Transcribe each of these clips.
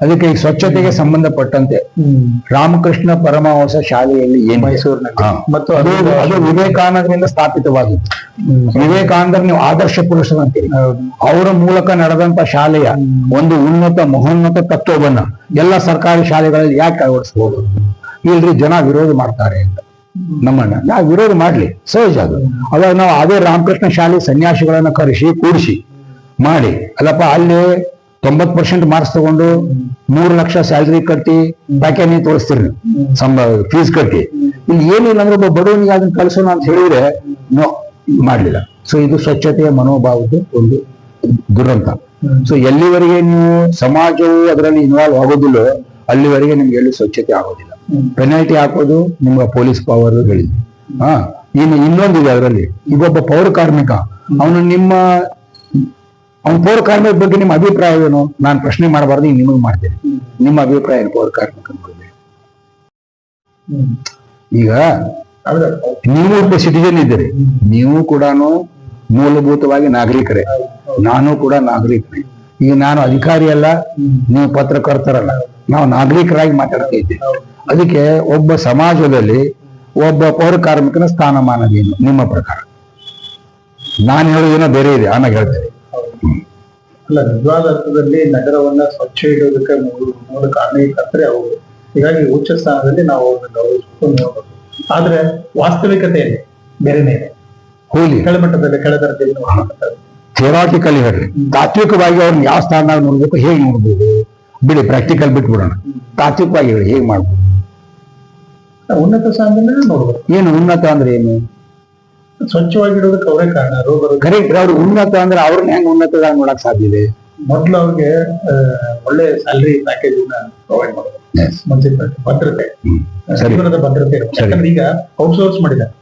ಅದಕ್ಕೆ ಈ ಸ್ವಚ್ಛತೆಗೆ ಸಂಬಂಧಪಟ್ಟಂತೆ ರಾಮಕೃಷ್ಣ ಪರಮಹಂಸ ಶಾಲೆಯಲ್ಲಿ ಏನು ಮೈಸೂರಿನಲ್ಲಿ. ಮತ್ತು ಅದು ಅದು ವಿವೇಕಾನಂದರಿಂದ ಸ್ಥಾಪಿತವಾಗಿತ್ತು. ವಿವೇಕಾನಂದರ್ ನೀವು ಆದರ್ಶ ಪುರುಷರು ಅಂತೀರಿ. ಅವರ ಮೂಲಕ ನಡೆದಂತ ಶಾಲೆಯ ಒಂದು ಉನ್ನತ ಮಹೋನ್ನತ ತತ್ವವನ್ನ ಎಲ್ಲ ಸರ್ಕಾರಿ ಶಾಲೆಗಳಲ್ಲಿ ಯಾಕೆ ಅಳವಡಿಸಬಹುದು ಇಲ್ರಿ ಜನ ವಿರೋಧ ಮಾಡ್ತಾರೆ ಅಂತ. ನಮ್ಮನ್ನ. ನಾವು ವಿರೋಧ ಮಾಡ್ಲಿ. ಸಹಜ ಅದು. ಅವಾಗ ನಾವು ಅದೇ ರಾಮಕೃಷ್ಣ ಶಾಲೆ ಸನ್ಯಾಸಿಗಳನ್ನ ಕರೆಸಿ ಕೂಡಿಸಿ ಮಾಡಿ. ಅಲ್ಲಪ್ಪ ಅಲ್ಲಿ ತೊಂಬತ್ ಪರ್ಸೆಂಟ್ ಮಾರ್ಕ್ಸ್ ತಗೊಂಡು ಮೂರು ಲಕ್ಷ ಸ್ಯಾಲ್ರಿ ಕಟ್ಟಿ ಬ್ಯಾಕೆನಿ ತೋರಿಸ್ತೀರಿ. ಫೀಸ್ ಕಟ್ಟಿ. ಇಲ್ಲಿ ಏನಿಲ್ಲ ಅಂದ್ರೆ ಒಬ್ಬ ಬಡವನಿಗೆ ಅದನ್ನ ಕಳ್ಸೋಣ ಅಂತ ಹೇಳಿದ್ರೆ, ನೋ ಮಾಡ್ಲಿಲ್ಲ. ಸೊ ಇದು ಸ್ವಚ್ಛತೆಯ ಮನೋಭಾವದ ಒಂದು ದುರಂತ. ಸೊ ಎಲ್ಲಿವರೆಗೆ ನೀವು ಸಮಾಜವು ಅದರಲ್ಲಿ ಇನ್ವಾಲ್ವ್ ಆಗೋದಿಲ್ಲ, ಅಲ್ಲಿವರೆಗೆ ನಿಮ್ಗೆ ಎಲ್ಲಿ ಸ್ವಚ್ಛತೆ ಆಗೋದಿಲ್ಲ. ಪೆನಾಲ್ಟಿ ಹಾಕೋದು ನಿಮ್ಗೆ ಪೊಲೀಸ್ ಪವರ್ ಹೇಳಿದ್ವಿ ಹಾ, ಇನ್ನು ಇನ್ನೊಂದಿದೆ ಅದರಲ್ಲಿ. ಈಗೊಬ್ಬ ಪೌರ ಕಾರ್ಮಿಕ, ಅವನು ನಿಮ್ಮ ಅವನ ಪೌರ ಕಾರ್ಮಿಕ ಬಗ್ಗೆ ನಿಮ್ಮ ಅಭಿಪ್ರಾಯ ಏನು? ನಾನು ಪ್ರಶ್ನೆ ಮಾಡಬಾರ್ದು ಈಗ ನಿಮಗೆ ಮಾಡ್ತೇನೆ. ನಿಮ್ಮ ಅಭಿಪ್ರಾಯ ಏನು ಪೌರ ಕಾರ್ಮಿಕ ಈಗ ನೀವು ಒಬ್ಬ ಸಿಟಿಜನ್ ಇದ್ದೀರಿ. ನೀವು ಕೂಡ ಮೂಲಭೂತವಾಗಿ ನಾಗರಿಕರೇ. ನಾನು ಕೂಡ ನಾಗರಿಕರೇ ಈಗ ನಾನು ಅಧಿಕಾರಿ ಅಲ್ಲ, ನೀವು ಪತ್ರಕರ್ತರಲ್ಲ. ನಾವು ನಾಗರಿಕರಾಗಿ ಮಾತಾಡ್ತಾ ಇದ್ದೇವೆ. ಅದಕ್ಕೆ ಒಬ್ಬ ಸಮಾಜದಲ್ಲಿ ಒಬ್ಬ ಪೌರ ಕಾರ್ಮಿಕನ ಸ್ಥಾನಮಾನವೇನು ನಿಮ್ಮ ಪ್ರಕಾರ. ನಾನು ಹೇಳೋದೇನೋ ಬೇರೆ ಇದೆ, ಆಮೇಲೆ ಹೇಳ್ತೇನೆ. ಅಲ್ಲ ನಿಜವಾದ ಅರ್ಥದಲ್ಲಿ ನಗರವನ್ನ ಸ್ವಚ್ಛ ಇಡೋದಕ್ಕೆ ಮೂಲ ಕಾರಣೀಕರ್ತರೆ ಅವರು ಹೀಗಾಗಿ ಉಚ್ಚ ಸ್ಥಾನದಲ್ಲಿ ನಾವು ಅವ್ರನ್ನ ಗೌರವಿಸ್ಕೊಂಡು ನೋಡಬಹುದು ಆದ್ರೆ ವಾಸ್ತವಿಕತೆಯಲ್ಲಿ ಬೇರೆನೇ ಇದೆ ಹೋಲಿ ಕೆಳಮಟ್ಟದಲ್ಲಿ ಕೆಳದರದಲ್ಲಿ ನೋಡ್ಬೇಕಾಗ್ತದೆ. ಥಿಯರಾಟಿಕಲಿ ಹೇಳ್ರಿ. ತಾತ್ವಿಕವಾಗಿ ಅವ್ರನ್ನ ಯಾವ ಸ್ಥಾನದಾಗ ನೋಡ್ಬೇಕು ಹೇಗೆ ನೋಡ್ಬೋದು? ಬಿಡಿ ಪ್ರಾಕ್ಟಿಕಲ್ ಬಿಟ್ಬಿಡೋಣ. ತಾತ್ವಿಕವಾಗಿ ಹೇಳಿ ಹೇಗೆ ಮಾಡ್ಬೋದು? ಉನ್ನತ ಸ್ಥಾನದಲ್ಲಿ ನೋಡ್ಬೋದು ಏನು ಉನ್ನತ ಅಂದ್ರೆ ಏನು? ಸ್ವಚ್ಛವಾಗಿಡೋದಕ್ಕೆ ಅವರೇ ಕಾರಣ ರೋಗ ಕರೆಕ್ಟ್ ಅವ್ರು ಉನ್ನತ ಅಂದ್ರೆ ಅವ್ರನ್ನ ಹೆಂಗ್ ಉನ್ನತ ನೋಡಕ್ ಸಾಧ್ಯ ಇದೆ? ಮೊದ್ಲು ಅವ್ರಿಗೆ ಒಳ್ಳೆ ಸ್ಯಾಲರಿ ಪ್ಯಾಕೇಜ್ ಪ್ರೊವೈಡ್ ಮಾಡೋದು. ಭದ್ರತೆ. ಜೀವನದ ಭದ್ರತೆ ಯಾಕಂದ್ರೆ ಈಗ ಔಟ್ಸೋರ್ಸ್ ಮಾಡಿದ್ದಾರೆ.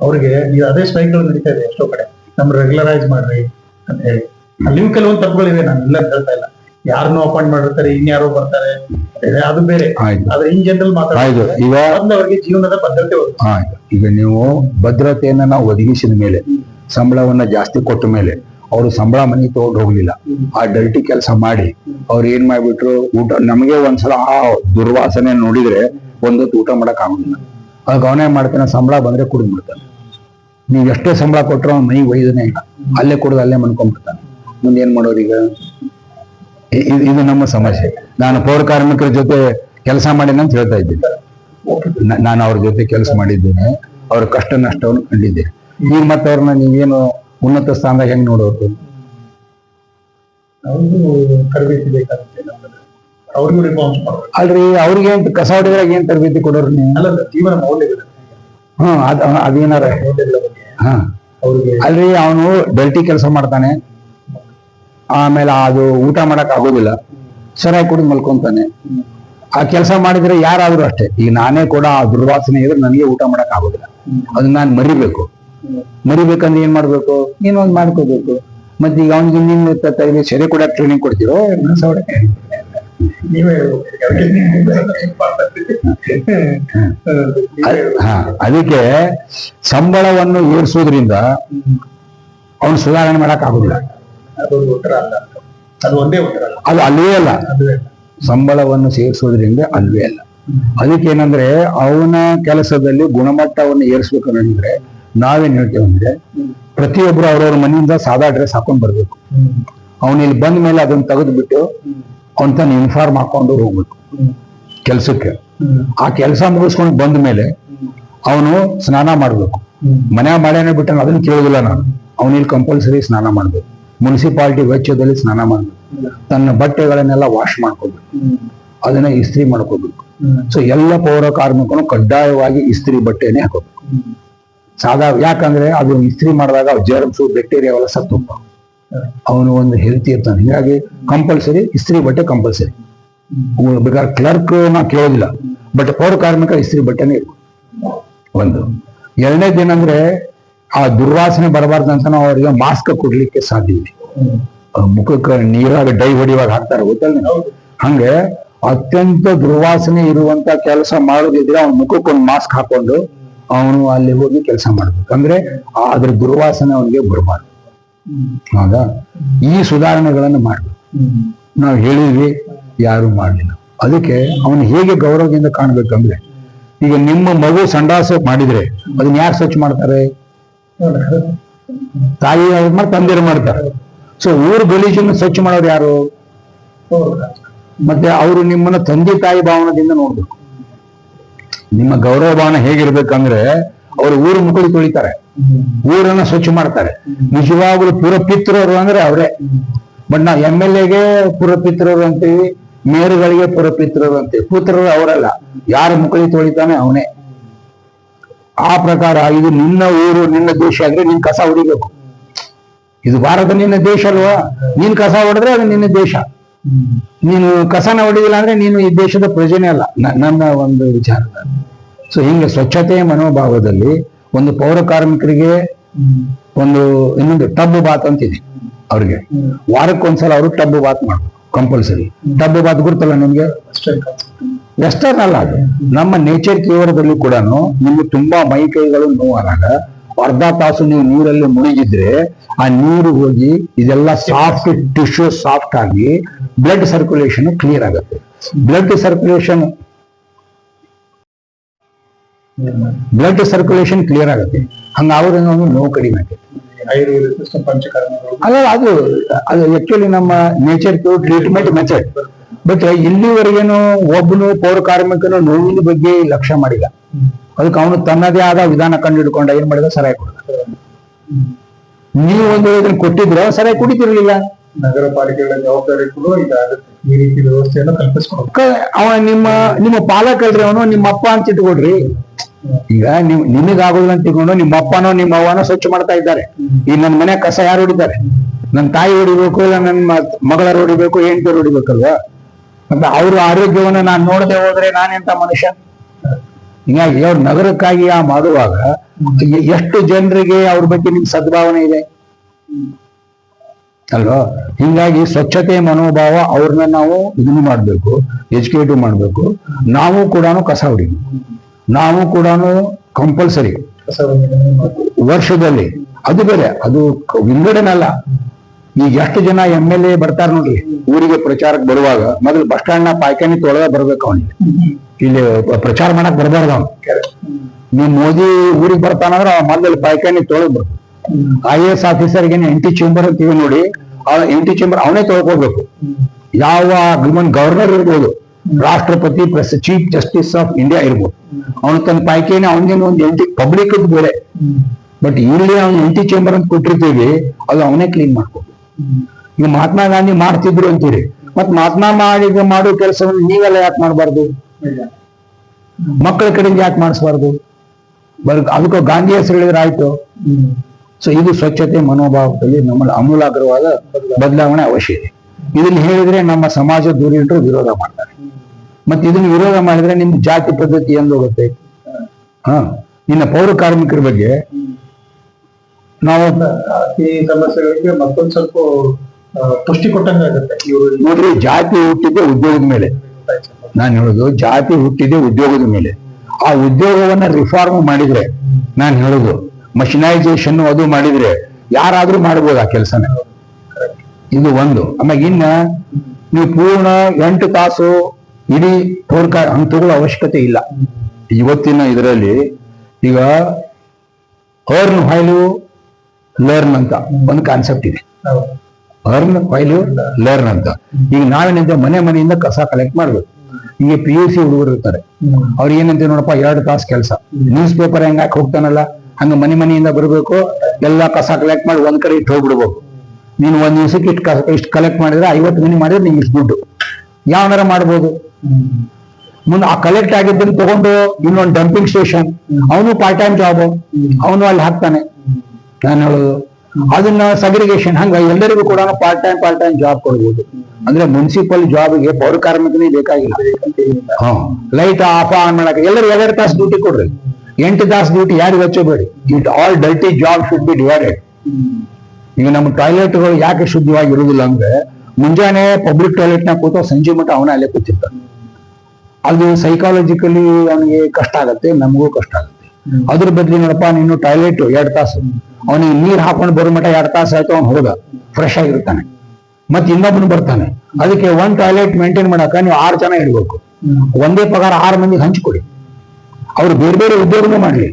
ಅವ್ರಿಗೆ ಈಗ ಅದೇ ಸ್ಟ್ರೈಕ್ಗಳು ನಡೀತಾ ಇದೆ ಎಷ್ಟೋ ಕಡೆ. ನಮ್ ರೆಗ್ಯುಲರೈಸ್ ಮಾಡ್ರಿ ಅಂತ ಹೇಳಿ. ಅಲ್ಲಿ ಕೆಲವೊಂದು ತಪ್ಪುಗಳಿವೆ ನಾನು ಇಲ್ಲ ಹೇಳ್ತಾ ಇಲ್ಲ. ಯಾರನ್ನೋ ಅಪಾಯಿಂಟ್ ಮಾಡಿರ್ತಾರೆ ಇನ್ಯಾರೋ ಬರ್ತಾರೆ. ಅದು ಬೇರೆ. ಆದ್ರೆ ಇನ್ ಜನರಲ್ ಆಯ್ತು. ಮಾತಾಡಿದ್ರೆ ಈಗ ಅವ್ರಿಗೆ ಜೀವನದ ಭದ್ರತೆ ಈಗ ನೀವು ಭದ್ರತೆಯನ್ನ ನಾವು ಒದಗಿಸಿದ ಮೇಲೆ ಸಂಬಳವನ್ನ ಜಾಸ್ತಿ ಕೊಟ್ಟ ಮೇಲೆ ಅವರು ಸಂಬಳ ಮನೆಗೆ ತಗೊಂಡು ಹೋಗ್ಲಿಲ್ಲ. ಆ ಡರ್ಟಿ ಕೆಲಸ ಮಾಡಿ ಅವ್ರು ಏನ್ ಮಾಡ್ಬಿಟ್ರು ಊಟ ನಮಗೆ ಒಂದ್ಸಲ ಆ ದುರ್ವಾಸನೆ ನೋಡಿದ್ರೆ ಒಂದೊತ್ತು ಊಟ ಮಾಡಕ್ ಆಗೋದಿಲ್ಲ. ಆಗ ಅವನೇ ಮಾಡ್ತಾನೆ ಸಂಬಳ ಬಂದ್ರೆ ಕುಡಿದ್ ಬಿಡ್ತಾನೆ. ನೀವು ಎಷ್ಟೇ ಸಂಬಳ ಕೊಟ್ಟರು ಅವ್ನ ಮನೆಗೆ ಒಯ್ದನೇ ಇಲ್ಲ. ಅಲ್ಲೇ ಕುಡಿದು ಅಲ್ಲೇ ಮನ್ಕೊಂಡ್ಬಿಡ್ತಾನೆ. ಮುಂದೆ ಏನ್ ಮಾಡೋರು ಈಗ ಇದು ನಮ್ಮ ಸಮಸ್ಯೆ. ನಾನು ಪೌರ ಕಾರ್ಮಿಕರ ಜೊತೆ ಕೆಲಸ ಮಾಡಿನ ಅಂತ ಹೇಳ್ತಾ ಇದ್ದೀನಿ. ನಾನು ಅವ್ರ ಜೊತೆ ಕೆಲಸ ಮಾಡಿದ್ದೇನೆ. ಅವ್ರ ಕಷ್ಟ ನಷ್ಟವನ್ನು ಕಂಡಿದ್ದೇನೆ. ಈಗ ಮತ್ತೆ ಅವ್ರನ್ನ ನೀವೇನು ಉನ್ನತ ಸ್ಥಾನದಾಗ ಹೆಂಗ್ ನೋಡೋದು? ತರಬೇತಿ ಬೇಕಾಗುತ್ತೆ ಅಲ್ರಿ ಅವ್ರಿಗೆ ಏನ್ ಕಸ ಹೊಡೆದ್ರಾಗ ಏನ್ ತರಬೇತಿ ಕೊಡೋರು ನೀವು? ಜೀವನ ಮೌಲ್ಯಗಳು ಹ್ಮ್ ಅದ್ ಅದೇನಾರ? ಹ ಅಲ್ರಿ ಅವನು ಬೆಲ್ಟಿ ಕೆಲಸ ಮಾಡ್ತಾನೆ. ಆಮೇಲೆ ಅದು ಊಟ ಮಾಡಕ್ ಆಗೋದಿಲ್ಲ. ಸರಿಯಾಗಿ ಕುಡಿದು ಮಲ್ಕೊಂತಾನೆ. ಆ ಕೆಲಸ ಮಾಡಿದ್ರೆ ಯಾರಾದ್ರೂ ಅಷ್ಟೇ. ಈಗ ನಾನೇ ಕೂಡ ಆ ದುರ್ವಾಸನೆ ಇದ್ರೆ ನನಗೆ ಊಟ ಮಾಡಕ್ ಆಗೋದಿಲ್ಲ. ಅದನ್ನ ನಾನು ಮರಿಬೇಕು. ಮರಿಬೇಕಂದ್ರೆ ಏನ್ ಮಾಡ್ಬೇಕು? ಒಂದ್ ಮಾಡ್ಕೋಬೇಕು. ಮತ್ತೆ ಈಗ ಅವ್ನಿಗೆ ನಿನ್ನ ಸರಿ ಕೂಡ ಟ್ರೈನಿಂಗ್ ಕೊಡ್ತೀರೋ? ಅದಕ್ಕೆ ಸಂಬಳವನ್ನು ಏರಿಸೋದ್ರಿಂದ ಅವನು ಸುಧಾರಣೆ ಮಾಡಕ್ ಆಗೋದಿಲ್ಲ. ಅದೊಂದು ಉತ್ತರ ಅಲ್ಲ. ಅದು ಒಂದೇ ಉತ್ತರ ಅಲ್ಲ. ಅದು ಅಲ್ವೇ ಅಲ್ಲ. ಸಂಬಳವನ್ನು ಸೇರಿಸೋದ್ರಿಂದ ಅಲ್ವೇ ಅಲ್ಲ. ಅದಕ್ಕೆ ಏನಂದ್ರೆ ಅವನ ಕೆಲಸದಲ್ಲಿ ಗುಣಮಟ್ಟವನ್ನು ಏರಿಸ್ಬೇಕು ಅಂದ್ರೆ ನಾವೇನ್ ಹೇಳ್ತೇವೆ ಅಂದ್ರೆ ಪ್ರತಿಯೊಬ್ರು ಅವ್ರವ್ರ ಮನೆಯಿಂದ ಸಾದಾ ಡ್ರೆಸ್ ಹಾಕೊಂಡ್ ಬರ್ಬೇಕು. ಅವನ ಇಲ್ಲಿ ಬಂದ ಮೇಲೆ ಅದನ್ನ ತೆಗೆದು ಬಿಟ್ಟು ಅವ್ನ ತನ್ನ ಯೂನಿಫಾರ್ಮ್ ಹಾಕೊಂಡು ಹೋಗ್ಬೇಕು. ಕೆಲ್ಸಕ್ಕೆ. ಆ ಕೆಲಸ ಮುಗಿಸ್ಕೊಂಡು ಬಂದ ಮೇಲೆ ಅವನು ಸ್ನಾನ ಮಾಡ್ಬೇಕು. ಮನೆ ಮಾಡ್ಯಾನೆ ಬಿಟ್ಟ ಅದನ್ನ ಕೇಳೋದಿಲ್ಲ ನಾನು. ಅವನಿಲ್ಲಿ ಕಂಪಲ್ಸರಿ ಸ್ನಾನ ಮಾಡ್ಬೇಕು. ಮುನ್ಸಿಪಾಲಿಟಿ ವೆಚ್ಚದಲ್ಲಿ ಸ್ನಾನ ಮಾಡಬೇಕು. ತನ್ನ ಬಟ್ಟೆಗಳನ್ನೆಲ್ಲ ವಾಶ್ ಮಾಡ್ಕೋಬೇಕು. ಅದನ್ನ ಇಸ್ತ್ರಿ ಮಾಡ್ಕೋಬೇಕು. ಸೊ ಎಲ್ಲ ಪೌರ ಕಾರ್ಮಿಕನು ಕಡ್ಡಾಯವಾಗಿ ಇಸ್ತ್ರಿ ಬಟ್ಟೆನೆ ಹಾಕೋಬೇಕು. ಸಾದಾ ಯಾಕಂದ್ರೆ ಅದು ಇಸ್ತ್ರಿ ಮಾಡಿದಾಗ ಜರ್ಮ್ಸು ಬ್ಯಾಕ್ಟೀರಿಯಾ ಎಲ್ಲ ಸತ್ತು ಅವನು ಒಂದು ಹೆಲ್ತಿ ಇರ್ತಾನೆ. ಹೀಗಾಗಿ ಕಂಪಲ್ಸರಿ ಇಸ್ತ್ರಿ ಬಟ್ಟೆ ಕಂಪಲ್ಸರಿ ಬೇಕಾದ್ರೆ ಕ್ಲರ್ಕ್ ನಾ ಕೇಳೋದಿಲ್ಲ. ಬಟ್ ಪೌರ ಕಾರ್ಮಿಕ ಇಸ್ತ್ರಿ ಬಟ್ಟೆನೇ ಇರ್ಬೋದು ಒಂದು. ಎರಡನೇದೇನಂದ್ರೆ ಆ ದುರ್ವಾಸನೆ ಬರಬಾರ್ದು ಅಂತ ನಾವು ಅವರಿಗೆ ಮಾಸ್ಕ್ ಕೊಡ್ಲಿಕ್ಕೆ ಸಾಧ್ಯ ಇದೆ ಮುಖಕ್ಕೆ ನೀರಾಗ ಡೈ ಹೊಡಿವಾಗ ಹಾಕ್ತಾರೆ ಗೊತ್ತಲ್ಲ? ಹಂಗೆ ಅತ್ಯಂತ ದುರ್ವಾಸನೆ ಇರುವಂತ ಕೆಲಸ ಮಾಡೋದಿದ್ರೆ ಅವ್ನ ಮುಖಕ್ಕೆ ಒಂದು ಮಾಸ್ಕ್ ಹಾಕೊಂಡು ಅವನು ಅಲ್ಲಿ ಹೋಗಿ ಕೆಲಸ ಮಾಡ್ಬೇಕು. ಅಂದ್ರೆ ಆ- ಅದ್ರ ದುರ್ವಾಸನೆ ಅವನಿಗೆ ಬರಬಾರ್ದು. ಹೌದಾ ಈ ಸುಧಾರಣೆಗಳನ್ನು ಮಾಡ್ಬೇಕು. ನಾವು ಹೇಳಿದ್ವಿ ಯಾರು ಮಾಡಲಿಲ್ಲ. ಅದಕ್ಕೆ ಅವನು ಹೇಗೆ ಗೌರವದಿಂದ ಕಾಣ್ಬೇಕಂದ್ರೆ ಈಗ ನಿಮ್ಮ ಮಗು ಸಂಡಾಸ ಮಾಡಿದ್ರೆ ಅದನ್ನ ಯಾರು ಸ್ವಚ್ಛ ಮಾಡ್ತಾರೆ? ತಾಯಿ ಅವ್ರು ಮಾಡಿ ತಂದೆರು ಮಾಡ್ತಾರೆ ಸೊ ಊರು ಗಲೀಜನ್ನು ಸ್ವಚ್ಛ ಮಾಡೋರು ಯಾರು? ಮತ್ತೆ ಅವರು ನಿಮ್ಮನ್ನ ತಂದೆ ತಾಯಿ ಭಾವನದಿಂದ ನೋಡ್ಬೇಕು. ನಿಮ್ಮ ಗೌರವ ಭಾವನೆ ಹೇಗಿರ್ಬೇಕಂದ್ರೆ, ಅವರು ಊರು ಮುಕ್ಕಳಿ ತೊಳಿತಾರೆ ಊರನ್ನ ಸ್ವಚ್ಛ ಮಾಡ್ತಾರೆ. ನಿಜವಾಗ್ಲೂ ಪುರಪಿತ್ರರು ಅಂದ್ರೆ ಅವರೇ. ಬಟ್ ನಾವು ಎಂ ಎಲ್ ಎಗೆ ಪುರಪಿತ್ರರು ಅಂತೀವಿ, ಮೇಯರ್ಗಳಿಗೆ ಪುರಪಿತ್ರರು ಅಂತೀವಿ. ಪುತ್ರರು ಅವರಲ್ಲ. ಯಾರು ಮುಕ್ಕಳಿ ತೊಳಿತಾನೆ ಅವನೇ. ಆ ಪ್ರಕಾರ ಇದು ನಿನ್ನ ಊರು, ನಿನ್ನ ದೇಶ ಅಂದ್ರೆ ನೀನ್ ಕಸ ಹೊಡಿಬೇಕು. ಇದು ಭಾರತ ನಿನ್ನ ದೇಶ ಅಲ್ವಾ? ನೀನ್ ಕಸ ಹೊಡೆದ್ರೆ ಅದು ನಿನ್ನ ದೇಶ. ನೀನು ಕಸನ ಹೊಡಿದಿಲ್ಲ ಅಂದ್ರೆ ನೀನು ಈ ದೇಶದ ಪ್ರಜೆನೇ ಅಲ್ಲ. ನನ್ನ ಒಂದು ವಿಚಾರ ಸೊ ಹಿಂಗೆ ಸ್ವಚ್ಛತೆಯ ಮನೋಭಾವದಲ್ಲಿ ಒಂದು ಪೌರ ಕಾರ್ಮಿಕರಿಗೆ ಒಂದು ಇನ್ನೊಂದು ಟಬ್ ಬಾತ್ ಅಂತಿದೆ ಅವ್ರಿಗೆ. ವಾರಕ್ಕೊಂದ್ಸಲ ಅವರು ಟಬ್ಬು ಬಾತ್ ಮಾಡ್ಬೇಕು, ಕಂಪಲ್ಸರಿ. ಟಬ್ಬು ಬಾತ್ ಗುರ್ತಲ್ಲ ನಿಮ್ಗೆ? ವೆಸ್ಟರ್ನ್ ಅಲ್ಲ ಅದು ನಮ್ಮ ನೇಚರ್ ಕೇವರದಲ್ಲೂ ಕೂಡ ನಿಮ್ಗೆ ತುಂಬಾ ಮೈ ಕೈಗಳು ನೋವಾದಾಗ ಅರ್ಧ ತಾಸು ನೀವು ನೀರಲ್ಲಿ ಮುಳುಗಿದ್ರೆ ಆ ನೀರು ಹೋಗಿ ಇದೆಲ್ಲ ಸಾಫ್ಟ್ ಟಿಶ್ಯೂ ಸಾಫ್ಟ್ ಆಗಿ ಬ್ಲಡ್ ಸರ್ಕ್ಯುಲೇಷನ್ ಕ್ಲಿಯರ್ ಆಗುತ್ತೆ. Blood circulation blood circulation clear ಆಗುತ್ತೆ. ಹಂಗಾಗೋದ್ರಿಂದ ಒಂದು ನೋವು ಕಡಿಮೆ ಆಗುತ್ತೆ. ಅಲ್ಲ ಅದು ಅದು ಆಕ್ಚುಲಿ ನಮ್ಮ ನೇಚರ್ ಟ್ರೀಟ್ಮೆಂಟ್ ಮೆಥಡ್ ಬಟ್ ಇಲ್ಲಿವರೆಗೇನು ಒಬ್ಬನು ಪೌರ ಕಾರ್ಮಿಕನು ನೋವಿನ ಬಗ್ಗೆ ಲಕ್ಷ್ಯ ಮಾಡಿಲ್ಲ. ಅದಕ್ಕೆ ಅವನು ತನ್ನದೇ ಆದ ವಿಧಾನ ಕಂಡು ಹಿಡ್ಕೊಂಡ ಏನ್ ಮಾಡಿದ? ಸರಾಯಿ ಕೊಡ್ದ ನೀವು ಒಂದು ಇದನ್ನ ಕೊಟ್ಟಿದ್ರೆ ಸರಾಯಿ ಕುಡಿತಿರ್ಲಿಲ್ಲ. ನಗರ ಪಾಲಿಕೆಗಳ ಜವಾಬ್ದಾರಿ ಕೂಡ ಇದಾಗುತ್ತೆ ಈ ರೀತಿ ವ್ಯವಸ್ಥೆಯನ್ನು ಕಲ್ಪಿಸ್ಕೊಡ್ಬೇಕು. ಅವ ನಿಮ್ಮ ನಿಮ್ಮ ಪಾಲಕಲ್ರಿ ಅವನು ನಿಮ್ಮ ಅಪ್ಪ ಅಂತ ಇಟ್ಕೊಡ್ರಿ. ಈಗ ನೀವು ನಿಮಗಾಗೋದಿಲ್ಲ ಅಂತ ತಿಳ್ಕೊಂಡು ನಿಮ್ಮ ಅಪ್ಪನೋ ನಿಮ್ಮ ಅವ್ವನೋ ಸ್ವಚ್ಛ ಮಾಡ್ತಾ ಇದ್ದಾರೆ. ಈ ನನ್ನ ಮನೆ ಕಸ ಯಾರು ಹೊಡಿತಾರೆ? ನನ್ನ ತಾಯಿ ಹೊಡಿಬೇಕು ಇಲ್ಲ ನನ್ನ ಮಗಳ ಮಗಳರು ಹೊಡಿಬೇಕು ಹೆಂಡತಿಯರು ಹೊಡಿಬೇಕಲ್ವಾ? ಮತ್ತೆ ಅವ್ರ ಆರೋಗ್ಯವನ್ನ ನಾನು ನೋಡದೆ ಹೋದ್ರೆ ನಾನೆಂತ ಮನುಷ್ಯ? ಹಿಂಗಾಗಿ ಅವ್ರ ನಗರಕ್ಕಾಗಿ ಆ ಮಾಡುವಾಗ ಎಷ್ಟು ಜನರಿಗೆ ಅವ್ರ ಬಗ್ಗೆ ನಿಮ್ ಸದ್ಭಾವನೆ ಇದೆ? ಅಲ್ವಾ? ಹಿಂಗಾಗಿ ಸ್ವಚ್ಛತೆ ಮನೋಭಾವ ಅವ್ರನ್ನ ನಾವು ಇದನ್ನು ಮಾಡ್ಬೇಕು ಎಜುಕೇಟಿವ್ ಮಾಡ್ಬೇಕು. ನಾವು ಕೂಡ ಕಸ ಹೊಡಿಬೇಕು. ನಾವು ಕೂಡ ಕಂಪಲ್ಸರಿ ವರ್ಷದಲ್ಲಿ. ಅದು ಬೇರೆ. ಅದು ವಿಂಗಡನಲ್ಲ. ಈಗ ಎಷ್ಟು ಜನ ಎಂ ಎಲ್ ಎ ಬರ್ತಾರ ನೋಡ್ರಿ? ಊರಿಗೆ ಪ್ರಚಾರಕ್ಕೆ ಬರುವಾಗ ಮೊದಲು ಬಸ್ ಸ್ಟ್ಯಾಂಡ್ನ ಪಾಯ್ಕಾನಿ ತೊಳೆದ ಬರ್ಬೇಕು ಅವನಿಗೆ. ಇಲ್ಲಿ ಪ್ರಚಾರ ಮಾಡಕ್ ಬರ್ಬಾರ್ದು ಅವ್ನು. ನೀವ್ ಮೋದಿ ಊರಿಗೆ ಬರ್ತಾನಂದ್ರ ಅವ ಮೊದಲು ಪಾಯ್ಕಾನಿ ತೊಳೆದ್ ಬರ್ಬೇಕು. ಐ ಎ ಎಸ್ ಆಫೀಸರ್ಗೆ ಎಂಟಿ ಚೇಂಬರ್ ಅಂತೀವಿ ನೋಡಿ ಆ ಎಂಟಿ ಚೇಂಬರ್ ಅವನೇ ತೊಳ್ಕೊಬೇಕು ಯಾವ ಗವರ್ನರ್ ಇರ್ಬೋದು, ರಾಷ್ಟ್ರಪತಿ plus chief justice of India ಇರ್ಬೋದು. ಅವನು ತನ್ನ ಪಾಯ್ಕೇನೆ ಅವನಿಗೇನು ಒಂದು ಎಂಟಿ ಪಬ್ಲಿಕ್ ಬೇರೆ. ಬಟ್ ಇಲ್ಲಿ ಅವ್ನು ಎಂಟಿ ಚೇಂಬರ್ ಅಂತ ಕೊಟ್ಟಿರ್ತೀವಿ, ಅದು ಅವನೇ ಕ್ಲೀನ್ ಮಾಡ್ಬೇಕು ಈಗ ಮಹಾತ್ಮ ಗಾಂಧಿ ಮಾಡ್ತಿದ್ರು ಅಂತೀರಿ. ಮತ್ ಮಹಾತ್ಮ ಮಾಡಿದ ಮಾಡೋ ಕೆಲಸವನ್ನು ನೀವೆಲ್ಲ ಯಾಕೆ ಮಾಡಬಾರ್ದು? ಮಕ್ಕಳ ಕಡೆಯಿಂದ ಯಾಕೆ ಮಾಡಿಸ್ಬಾರ್ದು? ಬರ್ ಅದಕ್ಕೂ ಗಾಂಧಿ ಹೆಸರು ಹೇಳಿದ್ರೆ ಆಯ್ತು. ಸೊ ಇದು ಸ್ವಚ್ಛತೆ ಮನೋಭಾವದಲ್ಲಿ ನಮ್ಮಲ್ಲಿ ಅಮೂಲಾಗ್ರವಾದ ಬದಲಾವಣೆ ಅವಶ್ಯ ಇದೆ. ಇದನ್ನ ಹೇಳಿದ್ರೆ ನಮ್ಮ ಸಮಾಜ ದೂರಿಟ್ಟರು ವಿರೋಧ ಮಾಡ್ತಾರೆ. ಮತ್ತೆ ಇದನ್ನ ವಿರೋಧ ಮಾಡಿದ್ರೆ ನಿಮ್ ಜಾತಿ ಪದ್ಧತಿ ಎಂದು ಹೋಗುತ್ತೆ? ಹಾ, ನಿನ್ನ ಪೌರ ಕಾರ್ಮಿಕರ ಬಗ್ಗೆ ನಾವು ಈ ಸಮಸ್ಯೆಗಳಿಗೆ ಮತ್ತೊಂದು ಸ್ವಲ್ಪ ಪುಷ್ಟಿ ಕೊಟ್ಟಂಗಾಗುತ್ತೆ ಇವರು ನೋಡ್ರಿ, ಜಾತಿ ಹುಟ್ಟಿದ್ದೆ ಉದ್ಯೋಗದ ಮೇಲೆ. ನಾನು ಹೇಳೋದು, ಜಾತಿ ಹುಟ್ಟಿದೆ ಉದ್ಯೋಗದ ಮೇಲೆ. ಆ ಉದ್ಯೋಗವನ್ನ ರಿಫಾರ್ಮ್ ಮಾಡಿದ್ರೆ, ನಾನು ಹೇಳೋದು ಮಷಿನೈಸೇಷನ್ ಅದು ಮಾಡಿದ್ರೆ ಯಾರಾದ್ರೂ ಮಾಡ್ಬೋದು ಆ ಕೆಲಸನ. ಇದು ಒಂದು. ಆಮೇಲೆ ಇನ್ನ ನೀವು ಪೂರ್ಣ ಎಂಟು ತಾಸು ಇಡೀ ಫೋರ್ ಹಂಗ್ ತಗೊಳ್ಳೋ ಅವಶ್ಯಕತೆ ಇಲ್ಲ. ಇವತ್ತಿನ ಇದರಲ್ಲಿ ಈಗ ಅರ್ನ್ ವ್ಯಾಲ್ಯೂ ಲರ್ನ್ ಅಂತ ಒಂದು ಕಾನ್ಸೆಪ್ಟ್ ಇದೆ. ಅರ್ನ್ ವ್ಯಾಲ್ಯೂ ಲರ್ನ್ ಅಂತ. ಈಗ ನಾವೇನಂತ ಮನೆ ಮನೆಯಿಂದ ಕಸ ಕಲೆಕ್ಟ್ ಮಾಡ್ಬೇಕು. ಈಗ ಪಿ ಯು ಸಿ ಹುಡುಗರು ಇರ್ತಾರೆ. ಅವ್ರು ಏನಂತ ನೋಡಪ್ಪ, ಎರಡು ತಾಸು ಕೆಲಸ. ನ್ಯೂಸ್ ಪೇಪರ್ ಹೆಂಗ್ ಹಾಕಿ ಹೋಗ್ತಾನಲ್ಲ, ಹಂಗ ಮನೆ ಮನೆಯಿಂದ ಬರಬೇಕು, ಎಲ್ಲ ಕಸ ಕಲೆಕ್ಟ್ ಮಾಡಿ ಒಂದ್ ಕಡೆ ಇಟ್ಟು ಹೋಗ್ಬಿಡ್ಬೇಕು. ನೀನು ಒಂದ್ ದಿವಸಕ್ಕೆ ಇಷ್ಟು ಕಸ, ಇಷ್ಟು ಕಲೆಕ್ಟ್ ಮಾಡಿದ್ರೆ ಐವತ್ತು ಮನೆ ಮಾಡಿದ್ರೆ ನಿಂಗೆ ಇಷ್ಟು ದುಡ್ಡು. ಯಾವನಾರ ಮಾಡ್ಬೋದು. ಮುಂದೆ ಆ ಕಲೆಕ್ಟ್ ಆಗಿದ್ದನ್ನು ತಗೊಂಡು ಇನ್ನೊಂದು ಡಂಪಿಂಗ್ ಸ್ಟೇಷನ್ ಅವನು ಪಾರ್ಟ್ ಟೈಮ್ ಜಾಬ್ ಅವನು ಅಲ್ಲಿ ಹಾಕ್ತಾನೆ. ನಾನು ಹೇಳೋದು, ಅದನ್ನ ಸಗ್ರಿಗೇಷನ್ ಹಂಗ ಎಲ್ಲರಿಗೂ ಕೂಡ part time part time job ಕೊಡ್ಬೋದು. ಅಂದ್ರೆ ಮುನ್ಸಿಪಲ್ ಜಾಬ್ಗೆ ಪೌರ ಕಾರ್ಮಿಕನೇ ಬೇಕಾಗಿಲ್ಲ. ಹಾ ಲೈಟ್ ಆಫ್ ಆನ್ ಮಾಡಕ್ಕೆ ಎಲ್ಲರೂ ಎರಡು ತಾಸು ಡ್ಯೂಟಿ ಕೊಡ್ರಿ. ಎಂಟು ತಾಸು ಡ್ಯೂಟಿ ಯಾರು ಹಚ್ಚಬೇಡಿ. It all dirty job should be divided ಈಗ ನಮ್ಮ ಟಾಯ್ಲೆಟ್ಗಳು ಯಾಕೆ ಶುದ್ಧವಾಗಿ ಇರುವುದಿಲ್ಲ ಅಂದ್ರೆ, ಮುಂಜಾನೆ ಪಬ್ಲಿಕ್ ಟಾಯ್ಲೆಟ್ನ ಕೂತ ಸಂಜೆ ಮಟ್ಟ ಅವನ ಅಲ್ಲೇ ಕೂತಿರ್ತಾನೆ. ಅದು ಸೈಕಾಲಜಿಕಲಿ ಅವನಿಗೆ ಕಷ್ಟ ಆಗತ್ತೆ, ನಮಗೂ ಕಷ್ಟ ಆಗುತ್ತೆ. ಅದ್ರ ಬದಲಿ ನೋಡಪ್ಪ, ನೀನು ಟಾಯ್ಲೆಟ್ ಎರಡು ತಾಸು ಅವನಿಗೆ ನೀರ್ ಹಾಕೊಂಡು ಬರೋ ಮಟ್ಟ ಎರಡು ತಾಸು ಆಯ್ತು, ಅವ್ನು ಹೋದ. ಫ್ರೆಶ್ ಆಗಿರ್ತಾನೆ. ಮತ್ತೆ ಇನ್ನೊಬ್ಬನು ಬರ್ತಾನೆ. ಅದಕ್ಕೆ ಒಂದ್ ಟಾಯ್ಲೆಟ್ ಮೇಂಟೈನ್ ಮಾಡಕ ನೀವು ಆರು ಜನ ಇಡ್ಬೇಕು ಒಂದೇ ಪಗಾರ ಆರು ಮಂದಿಗೆ ಹಂಚಿಕೊಡಿ. ಅವ್ರು ಬೇರೆ ಬೇರೆ ಉದ್ಯೋಗನೂ ಮಾಡ್ಲಿ.